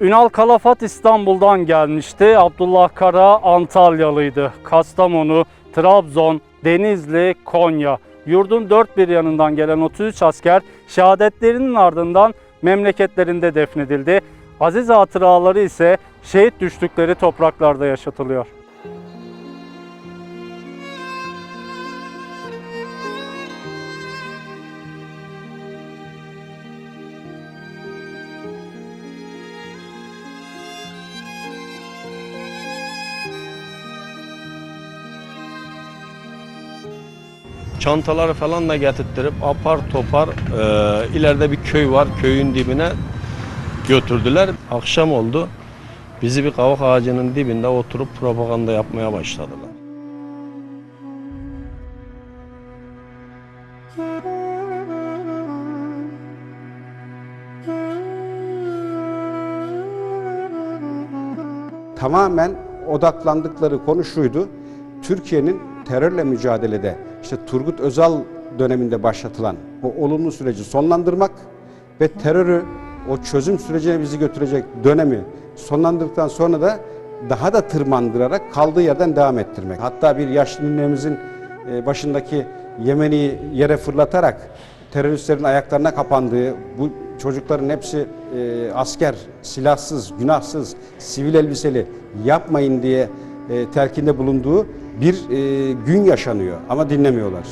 Ünal Kalafat İstanbul'dan gelmişti. Abdullah Kara Antalyalıydı. Kastamonu, Trabzon, Denizli, Konya. Yurdun dört bir yanından gelen 33 asker şehadetlerinin ardından memleketlerinde defnedildi. Aziz hatıraları ise şehit düştükleri topraklarda yaşatılıyor. Çantaları falan da getirttirip apar topar e, ileride bir köy var. Köyün dibine götürdüler. Akşam oldu. Bizi bir kavak ağacının dibinde oturup propaganda yapmaya başladılar. tamamen odaklandıkları konu şuydu. Türkiye'nin terörle mücadelede işte Turgut Özal döneminde başlatılan o olumlu süreci sonlandırmak ve terörü o çözüm sürecine bizi götürecek dönemi sonlandırdıktan sonra da daha da tırmandırarak kaldığı yerden devam ettirmek. Hatta bir yaşlı ninemizin e, başındaki Yemeni yere fırlatarak teröristlerin ayaklarına kapandığı, bu çocukların hepsi e, asker, silahsız, günahsız, sivil elbiseli yapmayın diye e, telkinde bulunduğu bir e, gün yaşanıyor ama dinlemiyorlar.